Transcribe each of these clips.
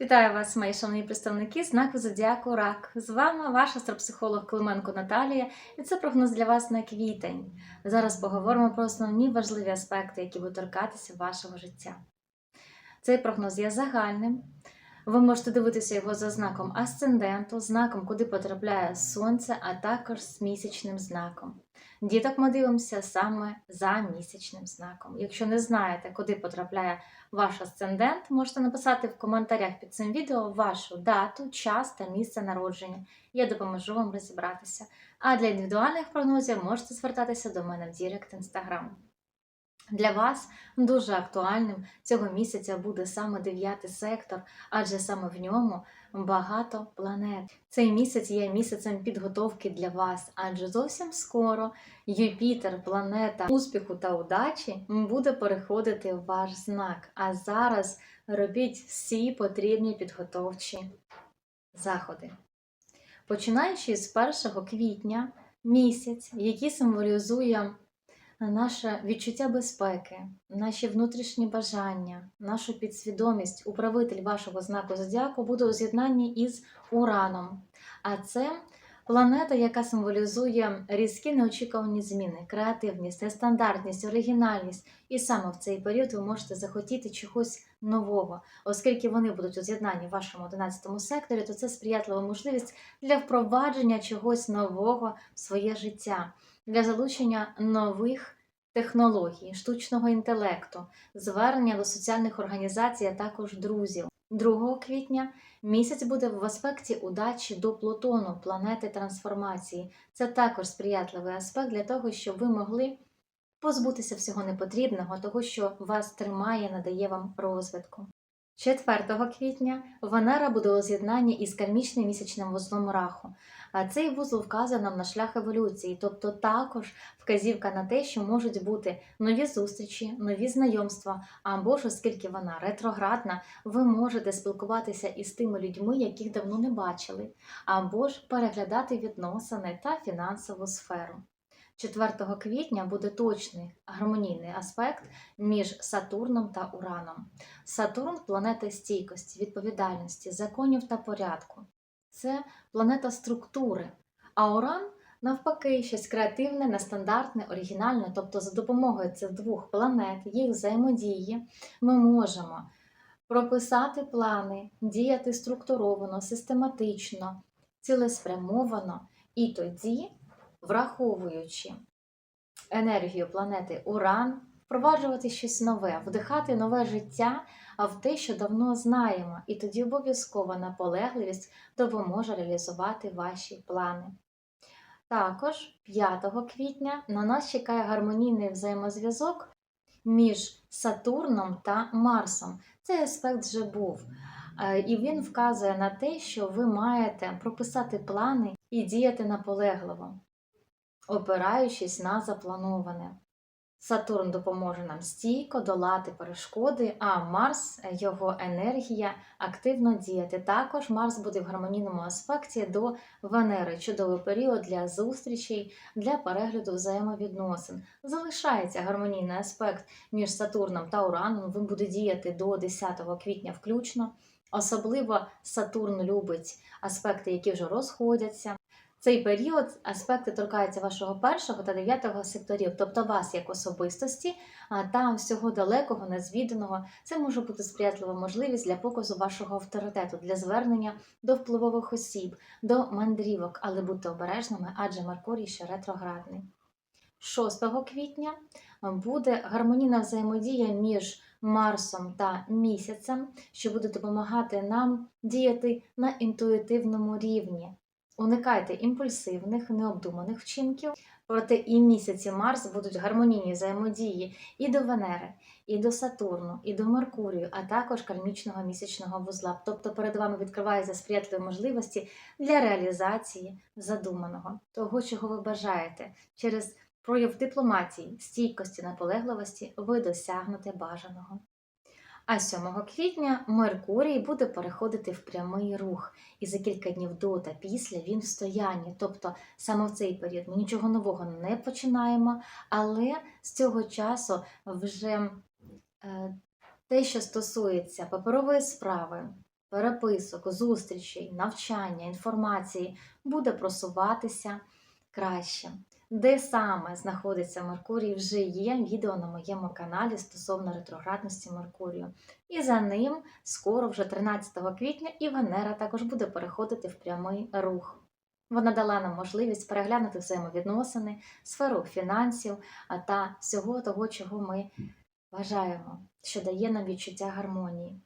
Вітаю вас, мої шановні представники знаку Зодіаку Рак. З вами ваш астропсихолог Клименко Наталія, і це прогноз для вас на квітень. Зараз поговоримо про основні важливі аспекти, які будуть торкатися вашого життя. Цей прогноз є загальним. Ви можете дивитися його за знаком асценденту, знаком, куди потрапляє сонце, а також з місячним знаком. Діток ми дивимося саме за місячним знаком. Якщо не знаєте, куди потрапляє ваш асцендент, можете написати в коментарях під цим відео вашу дату, час та місце народження. Я допоможу вам розібратися. А для індивідуальних прогнозів можете звертатися до мене в Дірект Інстаграм. Для вас дуже актуальним цього місяця буде саме дев'ятий сектор, адже саме в ньому багато планет. Цей місяць є місяцем підготовки для вас, адже зовсім скоро Юпітер, планета успіху та удачі, буде переходити в ваш знак. А зараз робіть всі потрібні підготовчі заходи. Починаючи з 1 квітня, місяць, який символізує наше відчуття безпеки, наші внутрішні бажання, нашу підсвідомість, управитель вашого знаку зодіаку буде у з'єднанні із Ураном. А це планета, яка символізує різкі неочікувані зміни, креативність, нестандартність, оригінальність. І саме в цей період ви можете захотіти чогось нового, оскільки вони будуть у з'єднанні в вашому 11 секторі, то це сприятлива можливість для впровадження чогось нового в своє життя для залучення нових технологій, штучного інтелекту, звернення до соціальних організацій, а також друзів. 2 квітня місяць буде в аспекті удачі до Плутону, планети трансформації. Це також сприятливий аспект для того, щоб ви могли позбутися всього непотрібного, того, що вас тримає, надає вам розвитку. 4 квітня Венера буде у з'єднанні із кармічним місячним вузлом раху. Цей вузол вказує нам на шлях еволюції, тобто також вказівка на те, що можуть бути нові зустрічі, нові знайомства, або ж, оскільки вона ретроградна, ви можете спілкуватися із тими людьми, яких давно не бачили, або ж переглядати відносини та фінансову сферу. 4 квітня буде точний гармонійний аспект між Сатурном та Ураном. Сатурн планета стійкості, відповідальності, законів та порядку. Це планета структури. А Уран, навпаки, щось креативне, нестандартне, оригінальне. Тобто, за допомогою цих двох планет, їх взаємодії, ми можемо прописати плани, діяти структуровано, систематично, цілеспрямовано і тоді враховуючи енергію планети Уран, впроваджувати щось нове, вдихати нове життя в те, що давно знаємо, і тоді обов'язково наполегливість допоможе реалізувати ваші плани. Також 5 квітня на нас чекає гармонійний взаємозв'язок між Сатурном та Марсом. Цей аспект вже був. Е, І він вказує на те, що ви маєте прописати плани і діяти наполегливо опираючись на заплановане. Сатурн допоможе нам стійко долати перешкоди, а Марс, його енергія, активно діяти. Також Марс буде в гармонійному аспекті до Венери. Чудовий період для зустрічей, для перегляду взаємовідносин. Залишається гармонійний аспект між Сатурном та Ураном. Він буде діяти до 10 квітня включно. Особливо Сатурн любить аспекти, які вже розходяться. Цей період аспекти торкаються вашого першого та дев'ятого секторів, тобто вас як особистості, а та всього далекого, незвіданого. Це може бути сприятлива можливість для показу вашого авторитету, для звернення до впливових осіб, до мандрівок, але будьте обережними, адже Меркурій ще ретроградний. 6 квітня буде гармонійна взаємодія між Марсом та місяцем, що буде допомагати нам діяти на інтуїтивному рівні. Уникайте імпульсивних, необдуманих вчинків, проте і місяць і Марс будуть гармонійні взаємодії і до Венери, і до Сатурну, і до Меркурію, а також кармічного місячного вузла. Тобто перед вами відкриваються сприятливі можливості для реалізації задуманого, того, чого ви бажаєте. Через прояв дипломатії, стійкості, наполегливості ви досягнете бажаного. А 7 квітня Меркурій буде переходити в прямий рух, і за кілька днів до та після він в стоянні. Тобто саме в цей період ми нічого нового не починаємо, але з цього часу вже е, те, що стосується паперової справи, переписок, зустрічей, навчання, інформації буде просуватися краще. Де саме знаходиться Меркурій, вже є відео на моєму каналі стосовно ретроградності Меркурію. І за ним скоро, вже 13 квітня, і Венера також буде переходити в прямий рух. Вона дала нам можливість переглянути взаємовідносини, сферу фінансів та всього того, чого ми бажаємо, що дає нам відчуття гармонії.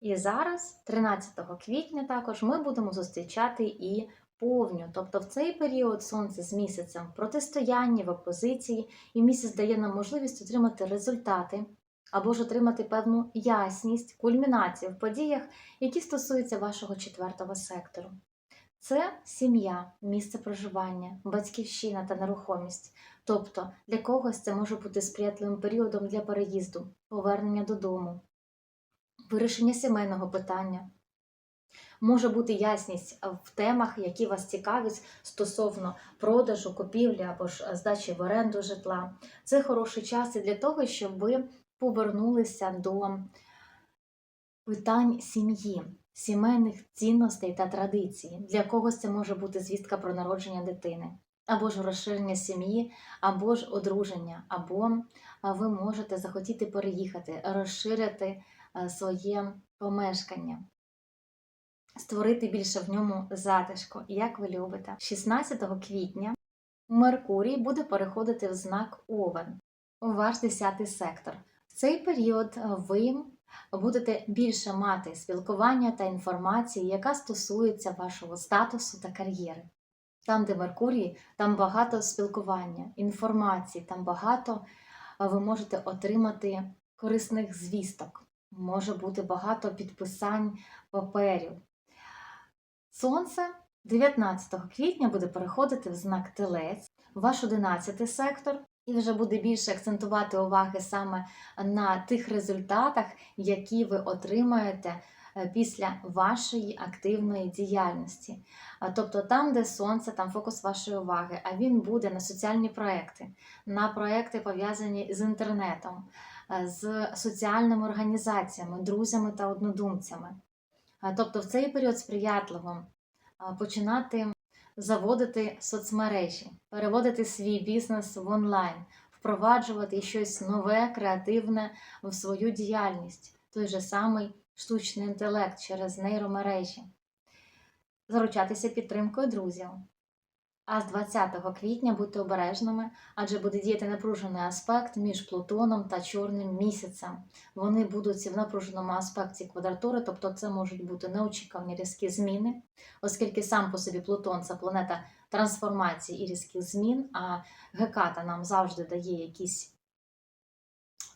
І зараз, 13 квітня, також ми будемо зустрічати і повню, тобто в цей період сонце з місяцем в протистоянні, в опозиції, і місяць дає нам можливість отримати результати або ж отримати певну ясність, кульмінацію в подіях, які стосуються вашого четвертого сектору. Це сім'я, місце проживання, батьківщина та нерухомість. Тобто для когось це може бути сприятливим періодом для переїзду, повернення додому, вирішення сімейного питання. Може бути ясність в темах, які вас цікавлять стосовно продажу, купівлі або ж здачі в оренду житла. Це хороший час і для того, щоб ви повернулися до питань сім'ї, сімейних цінностей та традицій. Для когось це може бути звістка про народження дитини, або ж розширення сім'ї, або ж одруження, або ви можете захотіти переїхати, розширити своє помешкання. Створити більше в ньому затишку, як ви любите. 16 квітня Меркурій буде переходити в знак Овен у ваш 10 сектор. В цей період ви будете більше мати спілкування та інформації, яка стосується вашого статусу та кар'єри. Там, де Меркурій, там багато спілкування, інформації, там багато ви можете отримати корисних звісток. Може бути багато підписань паперів. Сонце 19 квітня буде переходити в знак Телець, ваш 11 сектор, і вже буде більше акцентувати уваги саме на тих результатах, які ви отримаєте е, після вашої активної діяльності. Тобто там, де сонце, там фокус вашої уваги, а він буде на соціальні проекти, на проекти пов'язані з інтернетом, е, з соціальними організаціями, друзями та однодумцями. Тобто в цей період сприятливо починати заводити соцмережі, переводити свій бізнес в онлайн, впроваджувати щось нове, креативне в свою діяльність, той же самий штучний інтелект через нейромережі, заручатися підтримкою друзів. А з 20 квітня будьте обережними, адже буде діяти напружений аспект між Плутоном та Чорним місяцем. Вони будуть в напруженому аспекті квадратури, тобто це можуть бути неочікувані різкі зміни, оскільки сам по собі Плутон це планета трансформації і різких змін, а Геката нам завжди дає якісь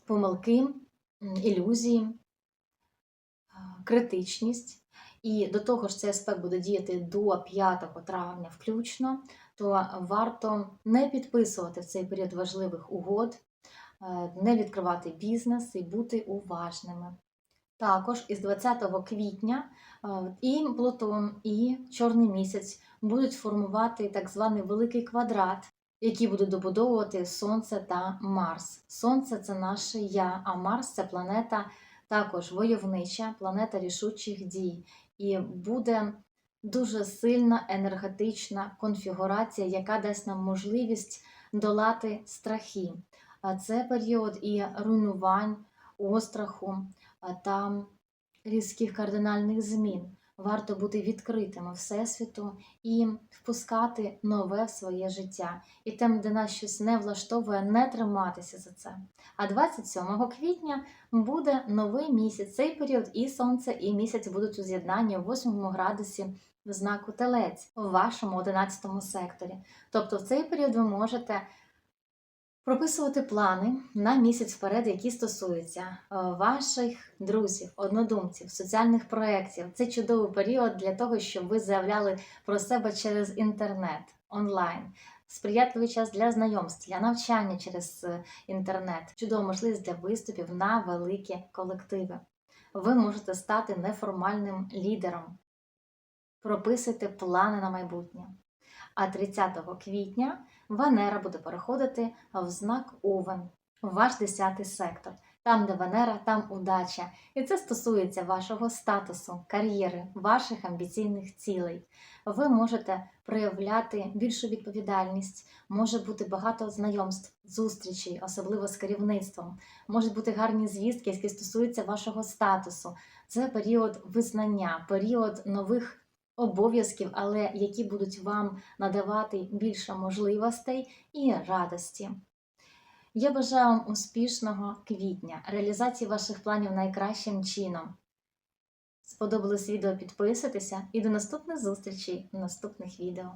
помилки, ілюзії, критичність. І до того ж, цей аспект буде діяти до 5 травня включно, то варто не підписувати в цей період важливих угод, е, не відкривати бізнес і бути уважними. Також із 20 квітня е, і Плутон, і Чорний місяць будуть формувати так званий великий квадрат, який буде добудовувати Сонце та Марс. Сонце це наше я, а Марс це планета також войовнича, планета рішучих дій. І буде дуже сильна енергетична конфігурація, яка дасть нам можливість долати страхи. Це період і руйнувань, остраху та різких кардинальних змін. Варто бути відкритими Всесвіту і впускати нове в своє життя. І там, де нас щось не влаштовує, не триматися за це. А 27 квітня буде новий місяць. Цей період і сонце, і місяць будуть у з'єднанні у 8 градусі в знаку Телець у вашому 11 секторі. Тобто в цей період ви можете прописувати плани на місяць вперед, які стосуються е, ваших друзів, однодумців, соціальних проєктів. Це чудовий період для того, щоб ви заявляли про себе через інтернет онлайн. Сприятливий час для знайомств, для навчання через е, інтернет, чудова можливість для виступів на великі колективи. Ви можете стати неформальним лідером, прописуйте плани на майбутнє. А 30 квітня Венера буде переходити в знак Овен, в ваш 10 сектор. Там, де Венера, там удача. І це стосується вашого статусу, кар'єри, ваших амбіційних цілей. Ви можете проявляти більшу відповідальність, може бути багато знайомств, зустрічей, особливо з керівництвом. Можуть бути гарні звістки, які стосуються вашого статусу. Це період визнання, період нових обов'язків, але які будуть вам надавати більше можливостей і радості. Я бажаю вам успішного квітня, реалізації ваших планів найкращим чином. Сподобалось відео, підписуйтеся і до наступних зустрічей в наступних відео.